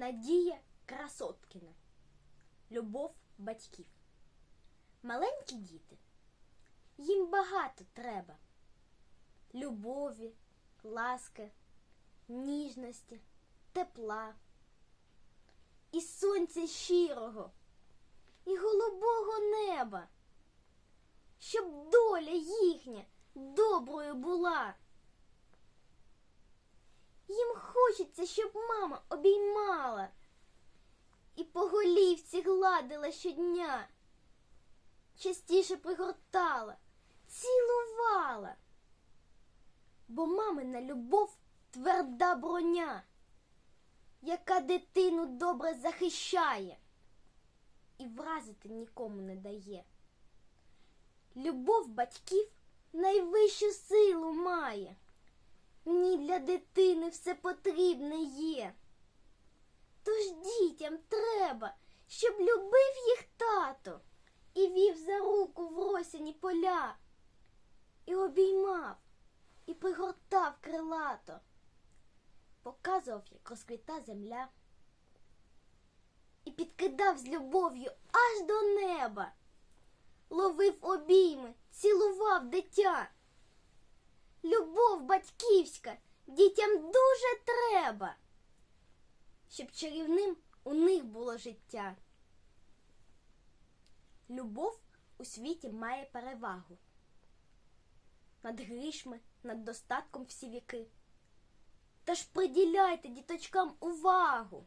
Надія Красоткіна. Любов батьків. Маленькі діти. Їм багато треба. Любові, ласки, ніжності, тепла. І сонця щирого, і голубого неба. Щоб доля їхня доброю була. Їм хочеться, щоб мама обіймала і по голівці гладила щодня, частіше пригортала, цілувала, бо мамина любов тверда броня, яка дитину добре захищає і вразити нікому не дає. Любов батьків найвищу силу має. В ній для дитини все потрібне є. Тож дітям треба, щоб любив їх тато і вів за руку в росяні поля, і обіймав, і пригортав крилато, показував, як розквіта земля, і підкидав з любов'ю аж до неба, ловив обійми, цілував дитя. Любов батьківська дітям дуже треба, щоб чарівним у них було життя. Любов у світі має перевагу над грішми, над достатком всі віки. Тож приділяйте діточкам увагу,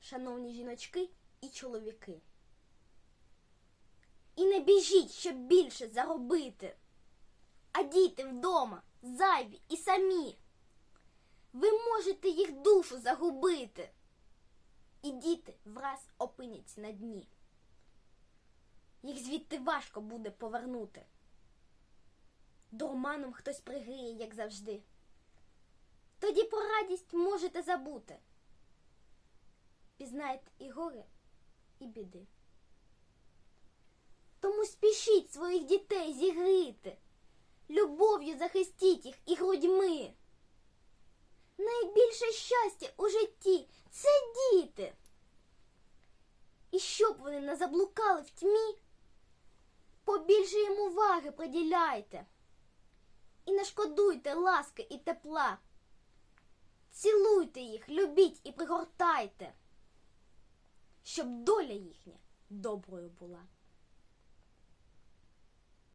шановні жіночки і чоловіки. І не біжіть, щоб більше заробити а діти вдома зайві і самі. Ви можете їх душу загубити, і діти враз опиняться на дні. Їх звідти важко буде повернути. Дурманом хтось пригріє, як завжди. Тоді про радість можете забути. Пізнаєте і горе, і біди. Тому спішіть своїх дітей зігріти любов'ю захистіть їх і грудьми. Найбільше щастя у житті це діти. І щоб вони не заблукали в тьмі, побільше їм уваги приділяйте. І не шкодуйте ласки і тепла. Цілуйте їх, любіть і пригортайте, щоб доля їхня доброю була.